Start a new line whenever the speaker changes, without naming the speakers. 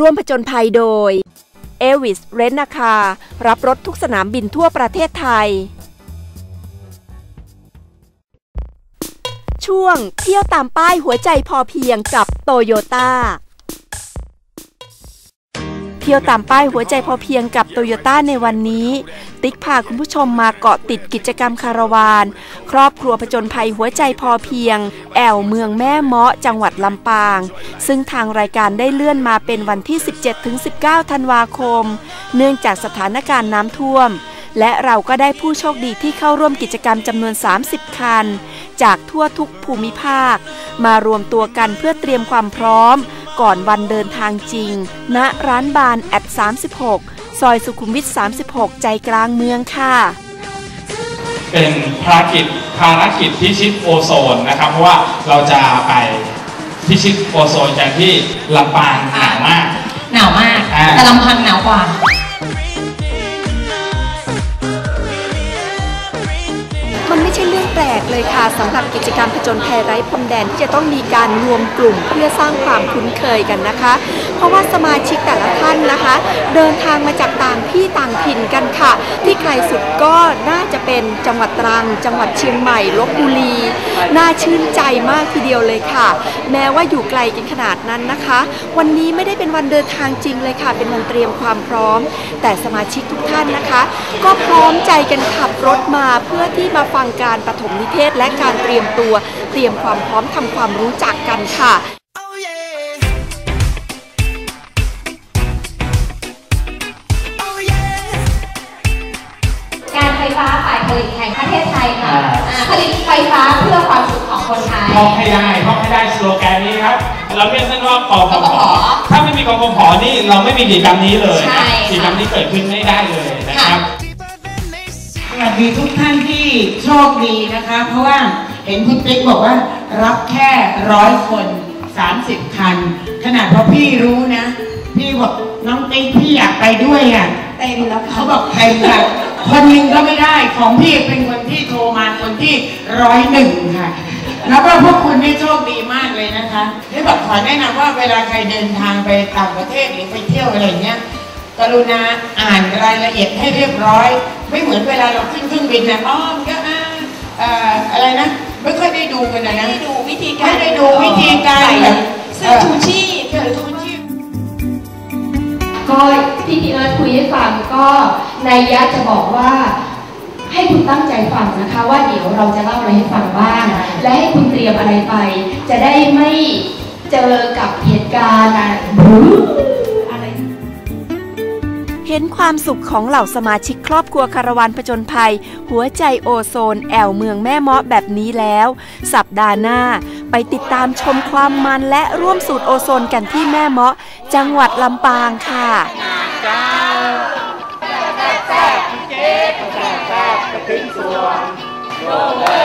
ร่วมผจญภัยโดยเอวิสเรนนาคารับรถทุกสนามบินทั่วประเทศไทย ช่วงเที่ยวตามป้ายหัวใจพอเพียงกับโตโยต้า เที่ยวตามป้ายหัวใจพอเพียงกับโตโยต้าในวันนี้ ติ๊กพาคุณผู้ชมมาเกาะติดกิจกรรมคาราวาน ครอบครัวผจญภัยหัวใจพอเพียง แอวเมืองแม่เมาะจังหวัดลำปาง ซึ่งทางรายการได้เลื่อนมาเป็นวันที่ 17-19 ธันวาคม เนื่องจากสถานการณ์น้ำท่วมและเราก็ได้ผู้โชคดีที่เข้าร่วมกิจกรรมจำนวน 30 คัน จากทั่วทุกภูมิภาค มารวมตัวกันเพื่อเตรียมความพร้อม ก่อนวันเดินทางจริง ณ ร้านบานแอด36 ซอยสุขุมวิท 36 ใจกลางเมืองค่ะ
เป็นภารกิจภารกิจพิชิตโอโซนนะครับ เพราะว่าเราจะไปพิชิตโอโซนกันที่ลำปางหนาวมาก
หนาวมาก
อ่า
แต่ลำพังหนาวกว่า
แปลกเลยค่ะสำหรับกิจกรรมผจญภัยไร้พรมแดนที่จะต้องมีการรวมกลุ่มเพื่อสร้างความคุ้นเคยกันนะคะ เพราะว่าสมาชิกแต่ละท่านนะคะ เดินทางมาจากต่างที่ต่างถิ่นกัน ค่ะ ที่ไกลสุดก็น่าจะเป็นจังหวัดตรัง จังหวัดเชียงใหม่ลบบุรี น่าชื่นใจมากทีเดียวเลยค่ะ แม้ว่าอยู่ไกลกันขนาดนั้นนะคะ วันนี้ไม่ได้เป็นวันเดินทางจริงเลยค่ะ เป็นวันเตรียมความพร้อม แต่สมาชิกทุกท่านนะคะ ก็พร้อมใจกันขับรถมาเพื่อที่มาฟังการปฐมนิเทศและการเตรียมตัว เตรียมความพร้อมทำความรู้จักกันค่ะ
ความสุขของคนไทย
ท่องให้ได้ท่องให้ได้สโลแกนนี้ครับ เราเรียกสั้นว่ากพ
กพ
ถ้าไม่มีกพพนี่เราไม่มีกิจกรรมนี้เลย
ใช่
นะ
ค่ะ
กิจกรรมนี้เกิดขึ้นไม่ได้เลยนะครับ
สวัสดีทุกท่านที่โชคดีนะคะ เพราะว่าเห็นคุณติ๊กบอกว่ารับแค่ร้อยคน 30 คัน ขนาดพอพี่รู้นะ พี่บอกน้องติ๊กพี่อยากไปด้วยอะ
เต็มแล้วค่ะ
เขาบอกเต็มค่ะคนหนึ่งก็ไม่ได้ของพี่เป็นคนที่โทรมาคนที่ร้อยหนึ่งค่ะ แล้วก็พวกคุณนี่โชคดีมากเลยนะคะนี่บอกขอแนะนำว่าเวลาใครเดินทางไปต่างประเทศหรือไปเที่ยวอะไรเงี้ยกรุณาอ่านรายละเอียดให้เรียบร้อย ไม่เหมือนเวลาเราขึ้นเครื่องบินนะอ้อมนก็อ่าเอ่ออะไรนะไม่ค่อยได้ดูกันนะนะ
ไม่ได้ดูวิธีการ
ไม่ได้ดูวิธีการ
ใส่
แบบ
เสื้อชูชีพ
เสื้อชูชีพ
ก็ที่พี่เอิร์ธคุยให้ฟังก็นัยยะจะบอกว่า ให้คุณตั้งใจฟังนะคะว่าเดี๋ยวเราจะเล่าอะไรให้ฟังบ้าง และให้คุณเตรียมอะไรไป จะได้ไม่เจอกับเหตุการณ์อะไร
เห็นความสุขของเหล่าสมาชิกครอบครัวคาราวานผจญภัย หัวใจโอโซน แอวเมืองแม่เมาะแบบนี้แล้ว สัปดาห์หน้าไปติดตามชมความมันและร่วมสูตรโอโซนกันที่แม่เมาะ จังหวัดลำปางค่ะ
แซ่บแซ่